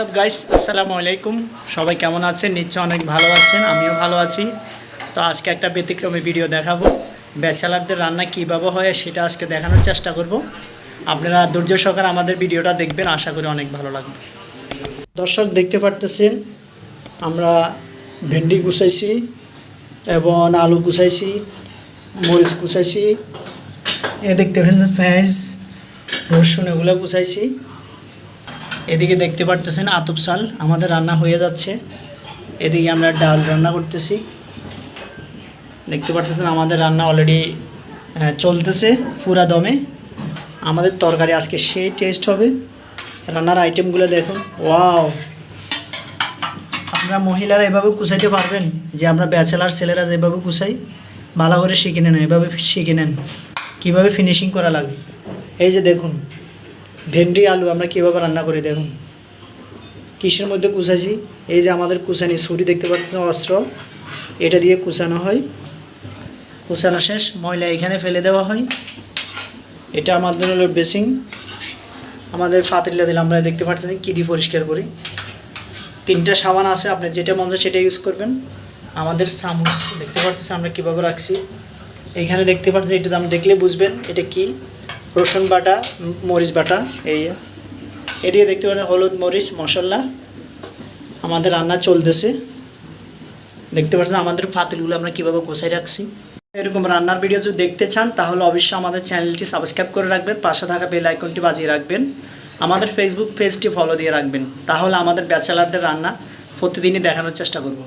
WhatsApp guys আসসালামু আলাইকুম সবাই কেমন আছেন? নিশ্চয় অনেক ভালো আছেন, আমিও ভালো আছি। তো আজকে একটা ব্যতিক্রমী ভিডিও দেখাবো। ব্যাচেলারদের রান্না কীভাবে হয় সেটা আজকে দেখানোর চেষ্টা করব। আপনারা ধৈর্য সহকারে আমাদের ভিডিওটা দেখবেন, আশা করি অনেক ভালো লাগবে। দর্শক, দেখতে পারতেছেন, আমরা ভেন্ডি গুছাইছি এবং আলু গুছাইছি মরিচ গুছাইছি এ দেখতে পাচ্ছেন, পেঁয়াজ, রসুন, এগুলো গুছাইছি এদিকে দেখতে পারতেছেন আতপ চাল, আমাদের রান্না হয়ে যাচ্ছে। এদিকে আমরা ডাল রান্না করতেছি। দেখতে পারতেছেন আমাদের রান্না অলরেডি চলতেছে পুরা দমে। আমাদের তরকারি আজকে সেই টেস্ট হবে। রান্নার আইটেমগুলো দেখুন। ওয়াও আপনারা মহিলারা এভাবে কুচাইতে পারবেন যে আমরা ব্যাচেলার ছেলেরা যেভাবে কুচাই ভালো করে শিখে নেন, এভাবে শিখে নেন। কীভাবে ফিনিশিং করা লাগে? এই যে দেখুন ভেন্ডি, আলু, আমরা কীভাবে রান্না করি দেখুন। কিসের মধ্যে কুচাইছি? এই যে আমাদের কুচানি ছুরি দেখতে পাচ্ছেন, অস্ত্র। এটা দিয়ে কুচানো হয়। কুচানো শেষ, ময়লা এখানে ফেলে দেওয়া হয়। এটা আমাদের হলো বেসিং আমাদের ফাতিল্লা দিলে, আমরা দেখতে পাচ্ছেন কী দিয়ে পরিষ্কার করি। তিনটা সাবান আছে, আপনি যেটা মন চায় সেটা ইউজ করবেন। আমাদের চামচ দেখতে পাচ্ছেন আমরা কীভাবে রাখছি। এইখানে দেখতে পাচ্ছেন, এটা আপনি দেখলে বুঝবেন, এটা কি? রসুন বাটা, মরিচ বাটা, এই এদিকে দেখতে পাচ্ছেন হলুদ মরিচ, মশলা। আমাদের রান্না চলতেছে। দেখতে পাচ্ছেন আমাদের ফাতিলগুলো আমরা কীভাবে গোছাই রাখছি। এরকম রান্নার ভিডিও যদি দেখতে চান, তাহলে অবশ্যই আমাদের চ্যানেলটি সাবস্ক্রাইব করে রাখবেন, পাশে থাকা বেল আইকনটি বাজিয়ে রাখবেন। আমাদের ফেসবুক পেজটি ফলো দিয়ে রাখবেন। তাহলে আমাদের ব্যাচেলারদের রান্না প্রতিদিনই দেখানোর চেষ্টা করব।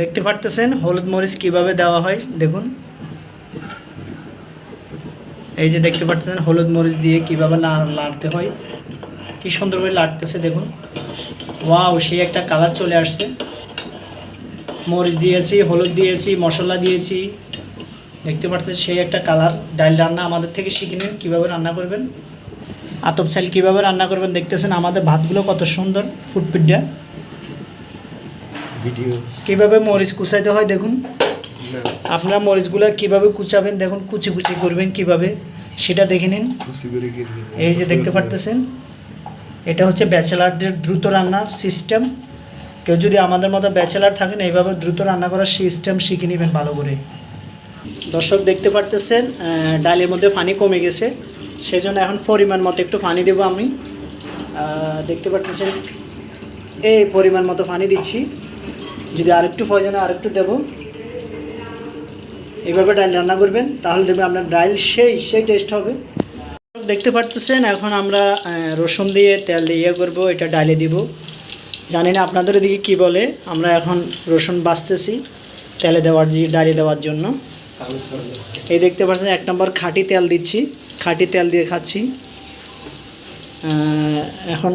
দেখতে পারতেছেন হলুদ মরিচ কীভাবে দেওয়া হয়, দেখুন। এই যে দেখতে পাচ্ছেন হলুদ মরিচ দিয়ে কীভাবে লাড়তে হয় কি সুন্দর করে লাড়তেছে দেখুন। ওয়াও সেই একটা কালার চলে আসছে। মরিচ দিয়েছি হলুদ দিয়েছি মশলা দিয়েছি। দেখতে পাচ্ছেন সেই একটা কালার। ডাল রান্না আমাদের থেকে শিখে নিন কীভাবে রান্না করবেন। আতপ চাল কীভাবে রান্না করবেন দেখতেছেন আমাদের ভাতগুলো কত সুন্দর ফুটপিটটা। ভিডিও। কীভাবে মরিচ কুচাইতে হয় দেখুন। আপনারা মরিচগুলো কীভাবে কুচাবেন দেখুন কুচি কুচি করবেন কীভাবে। সেটা দেখে নিন। এই যে দেখতে পারতেছেন এটা হচ্ছে ব্যাচেলারদের দ্রুত রান্নার সিস্টেম কেউ যদি আমাদের মতো ব্যাচেলার থাকেন এইভাবে দ্রুত রান্না করার সিস্টেম শিখে নেবেন ভালো করে। দর্শক দেখতে পারতেছেন ডালের মধ্যে পানি কমে গেছে। সেই জন্য এখন পরিমাণ মতো একটু পানি দেবো আমি। দেখতে পারতেছেন এই পরিমাণ মতো পানি দিচ্ছি। যদি আরেকটু প্রয়োজনে আরেকটু দেবো। এইভাবে ডাল রান্না করবেন, তাহলে দেখবেন আপনার ডাল সেই সেই টেস্ট হবে। দেখতে পারতেছেন, এখন আমরা রসুন দিয়ে তেল দিয়ে ইয়ে করব, এটা ডালে দিব। জানি না আপনাদের এদিকে কী বলে, আমরা এখন রসুন বাছতেছি তেলে দেওয়ার ডালে দেওয়ার জন্য। এই দেখতে পাচ্ছেন এক নম্বর খাঁটি তেল দিচ্ছি, খাঁটি তেল দিয়ে খাচ্ছি। এখন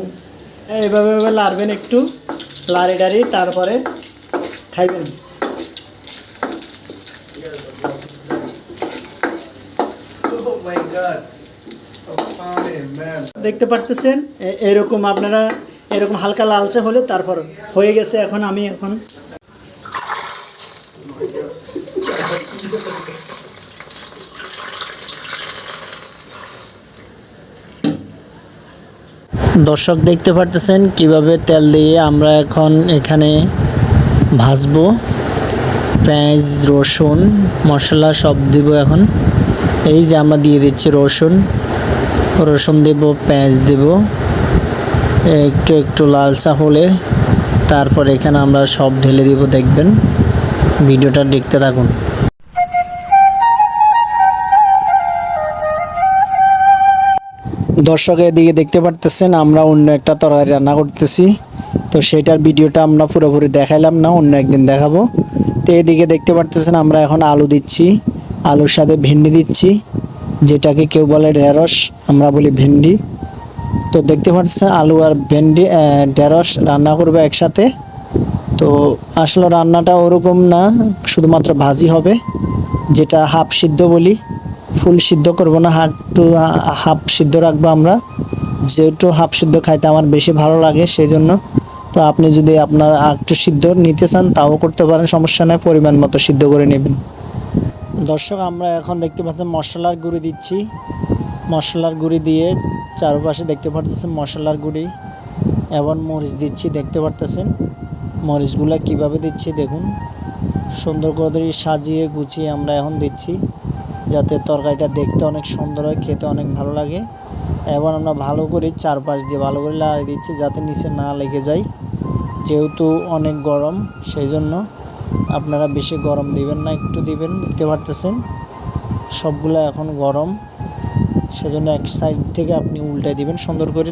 এইভাবে এভাবে লাড়বেন একটু লাড়ি ডাড়ি তারপরে খাইবেন। দেখতে পারতেছেন? এরকম আপনারা, এরকম হালকা লালচে হলে তারপর হয়ে গেছে, এখন আমি এখন দর্শক দেখতে পারতেছেন কীভাবে তেল দিয়ে আমরা এখন এখানে ভাজবো। পেঁয়াজ, রসুন, মশলা সব দিব এখন। এই যে আমরা দিয়ে দিচ্ছি রসুন। রসুন দেব, পেঁয়াজ দেব। একটু একটু লালচা হলে তারপর এখানে আমরা সব ঢেলে দিব, দেখবেন। ভিডিওটা দেখতে থাকুন। দর্শক এদিকে দেখতে পারতেছেন, আমরা অন্য একটা তরকারি রান্না করতেছি। তো সেটার ভিডিওটা আমরা পুরোপুরি দেখাইলাম না, অন্য একদিন দেখাবো। তো এদিকে দেখতে পারতেছেন, আমরা এখন আলু দিচ্ছি। আলুর সাথে ভেন্ডি দিচ্ছি, যেটাকে কেউ বলে ঢেঁড়স, আমরা বলি ভেন্ডি। তো দেখতে পাচ্ছেন আলু আর ভেন্ডি ঢেঁড়স রান্না করবে একসাথে। তো আসলে রান্নাটা ওরকম না, শুধুমাত্র ভাজি হবে, যেটা হাফ সিদ্ধ বলি। ফুল সিদ্ধ করব না, হাফ টু হাফ সিদ্ধ রাখব আমরা। যেহেতু হাফ সিদ্ধ খাইতে আমার বেশি ভালো লাগে সেই জন্য তো আপনি যদি আপনার একটু সিদ্ধ নিতে চান, তাও করতে পারেন, সমস্যা নেই, পরিমাণ মতো সিদ্ধ করে নেবেন। দর্শক, আমরা এখন দেখতে পাচ্ছি মশলার গুঁড়ি দিচ্ছি। মশলার গুঁড়ি দিয়ে চারপাশে দেখতে পাচ্ছেন মশলার গুঁড়ি এবং মরিচ দিচ্ছি, দেখতে পারতেছেন। মরিচগুলো কীভাবে দিচ্ছি দেখুন। সুন্দর করে সাজিয়ে গুছিয়ে আমরা এখন দিচ্ছি, যাতে তরকারিটা দেখতে অনেক সুন্দর হয়, খেতে অনেক ভালো লাগে। এবং আমরা ভালো করে চারপাশ দিয়ে ভালো করে লাগিয়ে দিচ্ছি, যাতে নিচে না লেগে যায়, যেহেতু অনেক গরম, সেই জন্য আপনারা বেশি গরম দিবেন না, একটু দিবেন দেখতে পারতেছেন। সবগুলো এখন গরম। সেজন্য এক সাইড থেকে আপনি উল্টে দিবেন সুন্দর করে,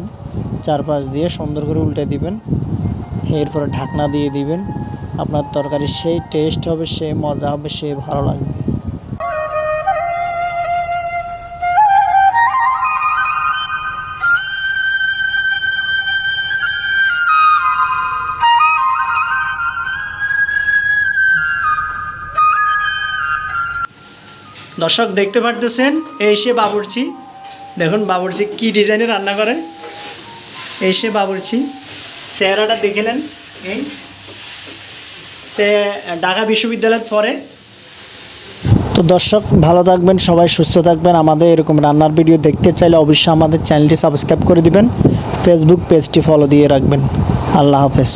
চারপাশ দিয়ে সুন্দর করে উল্টে দিবেন। এরপরে ঢাকনা দিয়ে দিবেন। আপনার তরকারি সেই টেস্ট হবে সে মজা হবে সে ভালো লাগবে। দর্শক দেখতে পারতেছেন, এই সে বাবুর্চি। দেখুন বাবুর্চি কি ডিজাইনে রান্না করে। এই সে বাবুর্চি। চেহারাটা দেখে নেন। এই সে ঢাকা বিশ্ববিদ্যালয়ের পরে। তো দর্শক, ভালো থাকবেন, সবাই সুস্থ থাকবেন। আমাদের এরকম রান্নার ভিডিও দেখতে চাইলে অবশ্যই আমাদের চ্যানেলটি সাবস্ক্রাইব করে দিবেন। ফেসবুক পেজটি ফলো দিয়ে রাখবেন। আল্লাহ হাফেজ।